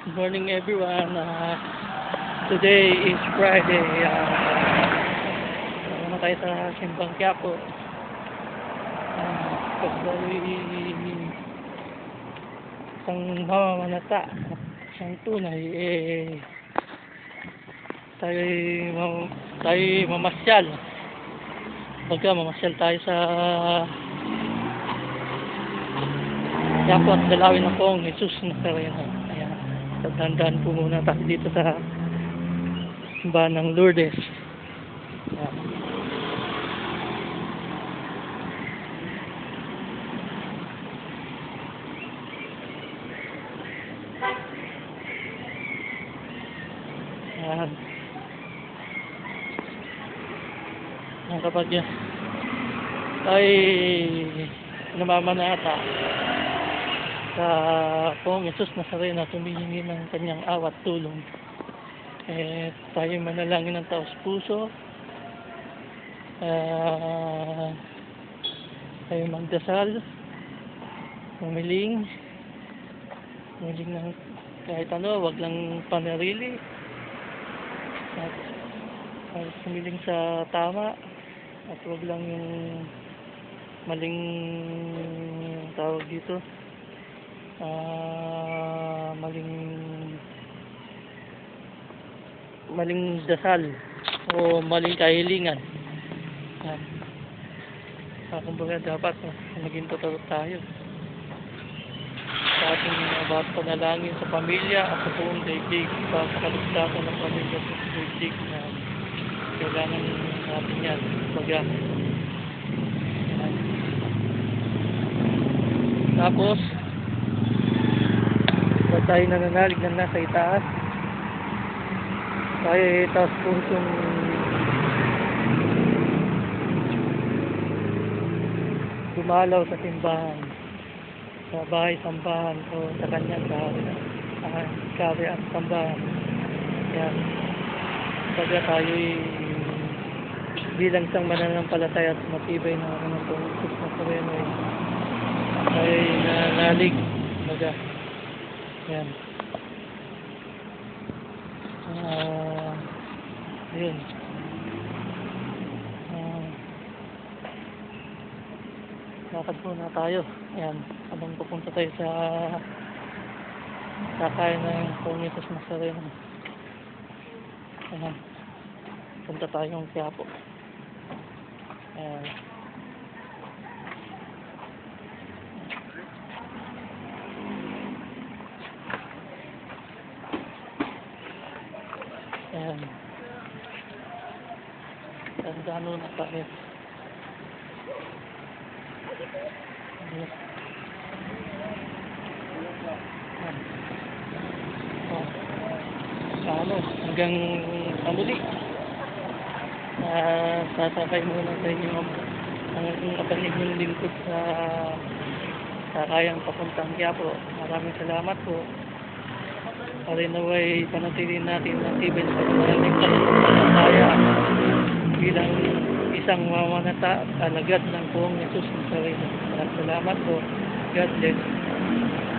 Good morning everyone. Uh, today is Friday. Uh, naman tayo sa Simbang Quiapo. Uh, Pagdali isang mamamanata, isang tunay, eh, tayo, tayo mamasyal. Pagka mamasyal tayo sa Quiapo at dalawin ng pong Jesus Nazareno. Ayan. Tagandaan po muna tayo dito sa simbahan ng Lourdes. Ayan. Ayan. Ayan kapag yan ay namamanata sa Pong Jesus Nazareno tumihingi ng kanyang awat tulong. Eh, tayo manalangin ng taos puso. Ah, tayo magdasal. Humiling. Humiling ng kahit ano, wag lang panarili. At, at humiling sa tama. At wag lang yung maling tawag dito ah maling maling dasal o maling kahilingan. Yan. Uh, kumbaga dapat uh, maging totoo tayo. Sa ating uh, bawat panalangin sa pamilya at sa buong daigdig sa kaligtasan ng pamilya sa daigdig na kailangan natin yan. Kumbaga tapos tayo nananalig ng nasa itaas. Tayo itaas pusong dumalaw sa simbahan. Sa bahay sambahan o sa kanyang bahay. Uh, kari at sambahan. Yan. Pagka tayo'y bilang isang mananampalataya at matibay na ano po na Sereno ay nanalig baga yan. Ah, yun. Ah, lakad muna tayo. Ayan. Habang pupunta tayo sa kakain ng Pumitos Nazareno. Ayan. Punta tayo ng Quiapo. Ayan. Ayan. Tandaan na tayo. Ayan. Ayan. Oh. Ano, hanggang amuli. Ah, sasakay muna sa inyo ang ang kapanig ng lingkod sa sa kayang papuntang Quiapo. Maraming salamat po. Parinaway panatili natin ang tibay sa sa panataya bilang isang mamanata alagad ng poong Jesus ng sarili. Salamat po. God bless.